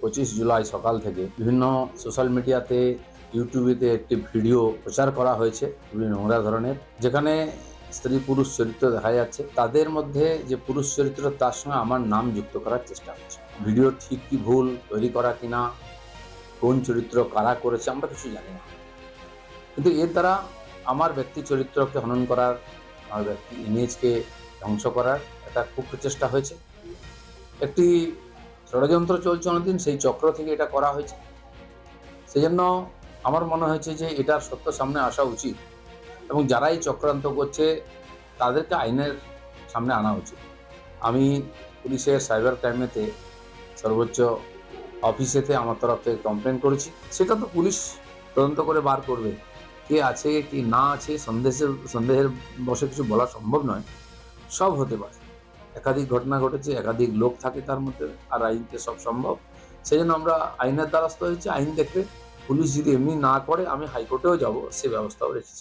পঁচিশ জুলাই সকাল থেকে বিভিন্ন সোশ্যাল মিডিয়াতে, ইউটিউবেতে একটি ভিডিও প্রচার করা হয়েছে, খুবই নোংরা ধরনের, যেখানে স্ত্রী পুরুষ চরিত্র দেখা যাচ্ছে। তাদের মধ্যে যে পুরুষ চরিত্র, তার সঙ্গে আমার নাম যুক্ত করার চেষ্টা হচ্ছে ভিডিও ঠিক কি ভুল, তৈরি করা কিনা, কোন চরিত্র কারা করেছে, আমরা কিছু জানি না। কিন্তু এর দ্বারা আমার ব্যক্তি চরিত্রকে হনন করার, আমার ব্যক্তি ইমেজকে ধ্বংস করার একটা খুব প্রচেষ্টা হয়েছে। একটি ষড়যন্ত্র চলছে অনেকদিন, সেই চক্র থেকে এটা করা হয়েছে। সেই জন্য আমার মনে হয়েছে যে এটার সত্য সামনে আসা উচিত এবং যারাই চক্রান্ত করছে, তাদেরকে আইনের সামনে আনা উচিত। আমি পুলিশের সাইবার ক্রাইমেতে সর্বোচ্চ অফিসেতে আমার তরফ থেকে কমপ্লেন করেছি। সেটা তো পুলিশ তদন্ত করে বার করবে। কে আছে, কি না আছে সন্দেহের সন্দেহের বসে কিছু বলা সম্ভব নয়। সব হতে পারে। একাধিক ঘটনা ঘটেছে, একাধিক লোক থাকে তার মধ্যে, আর আইনতে সব সম্ভব। সেই জন্য আমরা আইনের দ্বারস্থ হয়েছি, আইন দেখবে পুলিশ যদি এমনি না করে, আমি হাইকোর্টেও যাব, সে ব্যবস্থাও রেখেছি।